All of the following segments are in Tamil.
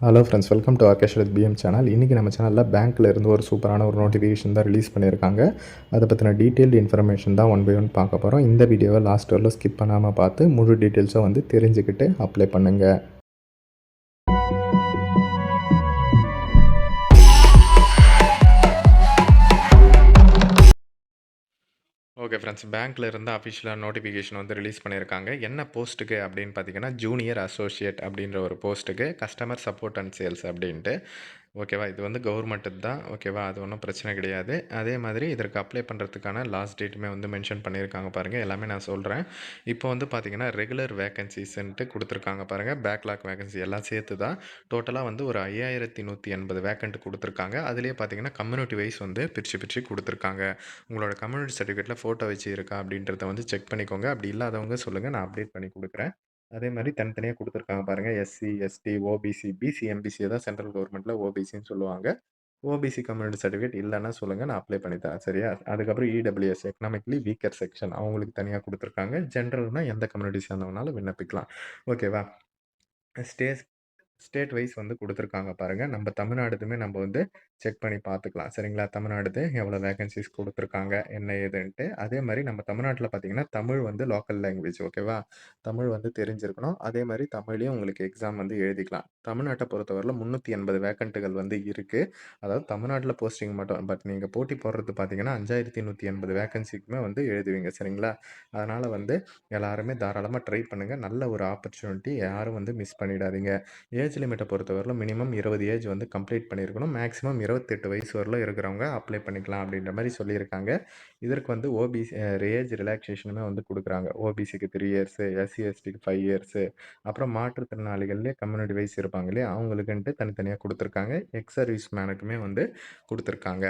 ஹலோ ஃப்ரெண்ட்ஸ் வெல்கம் டு ஆர்கேஷரத் பிஎம் சேனல் இன்றைக்கி நம்ம சேனலில் பேங்க்கில் இருந்து ஒரு சூப்பரான ஒரு நோட்டிஃபிகேஷன் தான் ரிலீஸ் பண்ணியிருக்காங்க. அதை பற்றின டீட்டெயில்டு இன்ஃபர்மேஷன் தான் ஒன் பை ஒன் பார்க்க போகிறோம் இந்த வீடியோவை லாஸ்ட் வரலும் ஸ்கிப் பண்ணாமல் பார்த்து முழு டீட்டெயில்ஸும் வந்து தெரிஞ்சுக்கிட்டு அப்ளை பண்ணுங்கள் ஓகே ஃப்ரெண்ட்ஸ் பேங்க்கில் இருந்து அஃபிஷியலாக நோட்டிஃபிகேஷன் வந்து ரிலீஸ் பண்ணியிருக்காங்க என்ன போஸ்ட்டுக்கு அப்படின்னு பார்த்தீங்கன்னா ஜூனியர் அசோசியேட் அப்படின்ற ஒரு போஸ்ட்டுக்கு கஸ்டமர் சப்போர்ட் அண்ட் சேல்ஸ் அப்படின்ட்டு. ஓகேவா? இது வந்து கவர்மெண்ட்டு தான். ஓகேவா? அது ஒன்றும் பிரச்சனை கிடையாது. அதே மாதிரி இதற்கு அப்ளை பண்ணுறதுக்கான லாஸ்ட் டேட்டுமே வந்து மென்ஷன் பண்ணியிருக்காங்க பாருங்கள் எல்லாமே நான் சொல்கிறேன் இப்போ வந்து பார்த்தீங்கன்னா ரெகுலர் வேகன்சிஸ்ன்ட்டு கொடுத்துருக்காங்க பாருங்கள் பேக்லாக் வேகன்சி எல்லாம் சேர்த்து தான் டோட்டலாக வந்து ஒரு ஐயாயிரத்தி நூற்றி எண்பது வேக்கண்ட் கொடுத்துருக்காங்க. அதுலேயே பார்த்தீங்கன்னா கம்யூனிட்டி வைஸ் வந்து பிரித்து பிரித்து கொடுத்துருக்காங்க. உங்களோட கம்யூனிட்டி சர்டிஃபிகேட்டில் ஃபோட்டோ வச்சு இருக்கா அப்படின்றத வந்து செக் பண்ணிக்கோங்க. அப்படி இல்லாதவங்க சொல்லுங்கள் நான் அப்டேட் பண்ணி கொடுக்குறேன். அதே மாதிரி தனித்தனியாக கொடுத்துருக்காங்க பாருங்கள் எஸ்சி எஸ்டி ஓபிசி பிசி எம்பிசியை தான் சென்ட்ரல் கவர்மெண்ட்டில் ஓபிசின்னு சொல்லுவாங்க. ஓபிசி கம்யூனிட்டி சர்டிஃபிகேட் இல்லைன்னா சொல்லுங்கள் நான் அப்ளை பண்ணி தரேன். சரியா? அதுக்கப்புறம் இடபிள்யூஎஸ் எக்கனாமிக்லி வீக்கர் செக்ஷன் அவங்களுக்கு தனியாக கொடுத்துருக்காங்க. ஜென்ரல்னால் எந்த கம்யூனிட்டி சேர்ந்தவனாலும் விண்ணப்பிக்கலாம். ஓகேவா? ஸ்டேஸ் ஸ்டேட் வைஸ் வந்து கொடுத்துருக்காங்க பாருங்கள் நம்ம தமிழ்நாடுதுமே நம்ம வந்து செக் பண்ணி பார்த்துக்கலாம் சரிங்களா? தமிழ்நாடு எவ்வளோ வேகன்சிஸ் கொடுத்துருக்காங்க? என்ன ஏதுன்ட்டு. அதே மாதிரி நம்ம தமிழ்நாட்டில் பார்த்தீங்கன்னா தமிழ் வந்து லோக்கல் லாங்குவேஜ் ஓகேவா? தமிழ் வந்து தெரிஞ்சிருக்கணும். அதே மாதிரி தமிழ்லேயும் உங்களுக்கு எக்ஸாம் வந்து எழுதிக்கலாம். தமிழ்நாட்டை பொறுத்தவரையில் முந்நூற்றி எண்பது வேக்கண்ட்டுகள் வந்து இருக்குது அதாவது தமிழ்நாட்டில் போஸ்டிங் மட்டும் பட் நீங்கள் போட்டி போடுறது பார்த்தீங்கன்னா அஞ்சாயிரத்தி நூற்றி எண்பது வேகன்சிக்குமே வந்து எழுதுவீங்க. சரிங்களா? அதனால் வந்து எல்லாருமே தாராளமாக ட்ரை பண்ணுங்கள் நல்ல ஒரு ஆப்பர்ச்சுனிட்டி யாரும் வந்து மிஸ் பண்ணிடாதீங்க. ஏஜ் லிமிட்டை பொறுத்தவரையிலும் மினிமம் இருபது ஏஜ் வந்து கம்ப்ளீட் பண்ணியிருக்கணும். மேக்ஸிமம் இருபத்தெட்டு வயசு வரலும் இருக்கிறவங்க அப்ளை பண்ணிக்கலாம் அப்படின்ற மாதிரி சொல்லியிருக்காங்க. இதற்கு வந்து ஓபிசி ஏஜ் ரிலாக்ஸேஷனுமே வந்து கொடுக்குறாங்க. ஓபிசிக்கு த்ரீ இயர்ஸு எஸ்சி எஸ்டிக்கு ஃபைவ் இயர்ஸு அப்புறம் மாற்றுத்திறனாளிகள்லேயே கம்யூனிட்டி வைஸ் இருப்பாங்க இல்லையா? அவங்களுக்குன்ட்டு தனித்தனியாக கொடுத்துருக்காங்க. எக்ஸ் சர்வீஸ் மேனுக்குமே வந்து கொடுத்துருக்காங்க.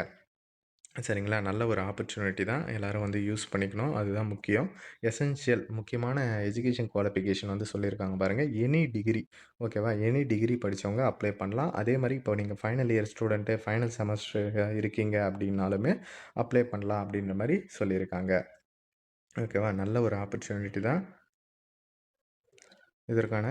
சரிங்களா? நல்ல ஒரு ஆப்பர்ச்சுனிட்டி தான் எல்லோரும் வந்து யூஸ் பண்ணிக்கணும். அதுதான் முக்கியம். எசென்ஷியல் முக்கியமான எஜுகேஷன் குவாலிஃபிகேஷன் வந்து சொல்லியிருக்காங்க பாருங்கள் எனி டிகிரி ஓகேவா எனி டிகிரி படித்தவங்க அப்ளை பண்ணலாம். அதே மாதிரி இப்போ நீங்கள் final year student final semester இருக்கீங்க அப்படின்னாலுமே அப்ளை பண்ணலாம் அப்படின்ற மாதிரி சொல்லியிருக்காங்க. ஓகேவா நல்ல ஒரு ஆப்பர்ச்சுனிட்டி தான். இதற்கான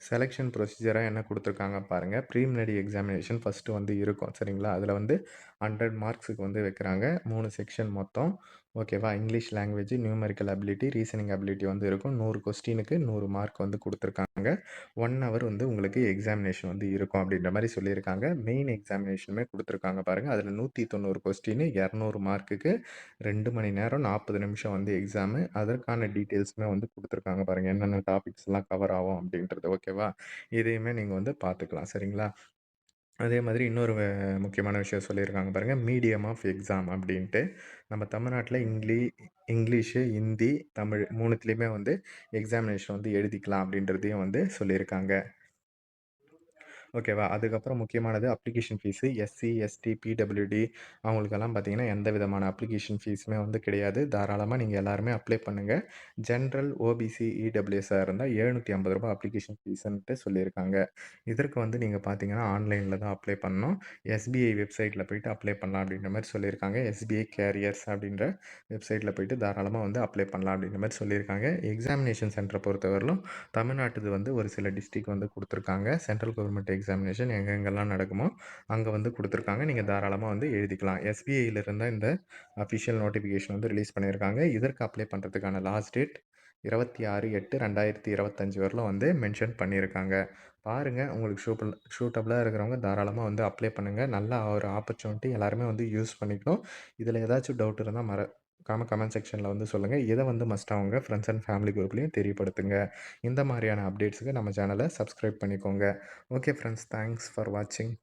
செலெக்ஷன் ப்ரொசீஜராக என்ன கொடுத்துருக்காங்க பாருங்கள் ப்ரீமினரி எக்ஸாமினேஷன் ஃபஸ்ட்டு வந்து இருக்கும். சரிங்களா? அதில் வந்து ஹண்ட்ரட் மார்க்ஸுக்கு வந்து வைக்கிறாங்க. மூணு செக்ஷன் மொத்தம். ஓகேவா English language numerical ability reasoning ability வந்து இருக்கும். நூறு கொஸ்டினுக்கு நூறு மார்க் வந்து கொடுத்துருக்காங்க. ஒன் ஹவர் வந்து உங்களுக்கு எக்ஸாமினேஷன் வந்து இருக்கும் அப்படின்ற மாதிரி சொல்லியிருக்காங்க. மெயின் எக்ஸாமினேஷனுமே கொடுத்துருக்காங்க பாருங்கள் அதில் நூற்றி தொண்ணூறு கொஸ்டின் இரநூறு மார்க்குக்கு ரெண்டு மணி நேரம் நாற்பது நிமிஷம் வந்து எக்ஸாமு அதற்கான டீட்டெயில்ஸுமே வந்து கொடுத்துருக்காங்க பாருங்கள் என்னென்ன டாபிக்ஸ்லாம் கவர் ஆகும் அப்படின்றது. ஓகேவா இதையுமே நீங்கள் வந்து பார்த்துக்கலாம். சரிங்களா? அதே மாதிரி இன்னொரு முக்கியமான விஷயம் சொல்லியிருக்காங்க பாருங்கள் மீடியம் ஆஃப் எக்ஸாம் அப்படின்ட்டு. நம்ம தமிழ்நாட்டில் இங்கிலீ இங்கிலீஷு ஹிந்தி தமிழ் மூணுத்துலேயுமே வந்து எக்ஸாமினேஷன் வந்து எழுதிக்கலாம் அப்படின்றதையும் வந்து சொல்லியிருக்காங்க. ஓகேவா? அதுக்கப்புறம் முக்கியமானது application fees SC ST PWD அவங்களுக்கெல்லாம் பார்த்தீங்கன்னா எந்த விதமான அப்ளிகேஷன் ஃபீஸுமே வந்து கிடையாது. தாராளமாக நீங்கள் எல்லாருமே அப்ளை பண்ணுங்கள் ஜென்ரல் ஓபிசி இடபிள்யூஎஸ்ஸாக இருந்தால் எழுநூற்றி ஐம்பது ரூபாய் அப்ளிகேஷன் ஃபீஸுன்ட்டு சொல்லியிருக்காங்க. இதற்கு வந்து நீங்கள் பார்த்தீங்கன்னா ஆன்லைனில் தான் அப்ளை பண்ணணும். எஸ்பிஐ வெப்சைட்டில் போயிட்டு அப்ளை பண்ணலாம் அப்படின்ற மாதிரி சொல்லியிருக்காங்க. எஸ்பிஐ கேரியர்ஸ் அப்படின்ற வெப்சைட்டில் போயிட்டு தாராளமாக வந்து அப்ளை பண்ணலாம் அப்படின்ற மாதிரி சொல்லியிருக்காங்க. எக்ஸாமினேஷன் சென்டரை பொறுத்தவரையிலும் தமிழ்நாட்டுது வந்து ஒரு சில டிஸ்ட்ரிக் வந்து கொடுத்துருக்காங்க. சென்ட்ரல் கவர்மெண்ட் எக்ஸாமினேஷன் எங்கெங்கெல்லாம் நடக்குமோ அங்கே வந்து கொடுத்துருக்காங்க. நீங்கள் தாராளமாக வந்து எழுதிக்கலாம். எஸ்பிஐயில் இருந்தால் இந்த அஃபிஷியல் நோட்டிஃபிகேஷன் வந்து ரிலீஸ் பண்ணியிருக்காங்க. இதற்கு அப்ளை பண்ணுறதுக்கான லாஸ்ட் டேட் இருபத்தி ஆறு எட்டு ரெண்டாயிரத்தி இருபத்தஞ்சி வரலும் வந்து மென்ஷன் பண்ணியிருக்காங்க. பாருங்கள் உங்களுக்கு ஷூப்பிள் ஷூட்டபுளாக இருக்கிறவங்க தாராளமாக வந்து அப்ளை பண்ணுங்கள் நல்ல ஒரு ஆப்பர்ச்சுனிட்டி எல்லாருமே வந்து யூஸ் பண்ணிக்கணும். இதில் ஏதாச்சும் டவுட் இருந்தால் மற காம கமெண்ட் செக்ஷனில் வந்து சொல்லுங்கள் இதை வந்து மஸ்ட்டாக அவங்க ஃப்ரெண்ட்ஸ் அண்ட் ஃபேமிலி குரூப்லேயும் தெரியப்படுத்துங்க. இந்த மாதிரியான அப்டேட்ஸுக்கு நம்ம சேனலை சப்ஸ்கிரைப் பண்ணிக்கோங்க. ஓகே ஃப்ரெண்ட்ஸ் தேங்க்ஸ் ஃபார் வாட்சிங்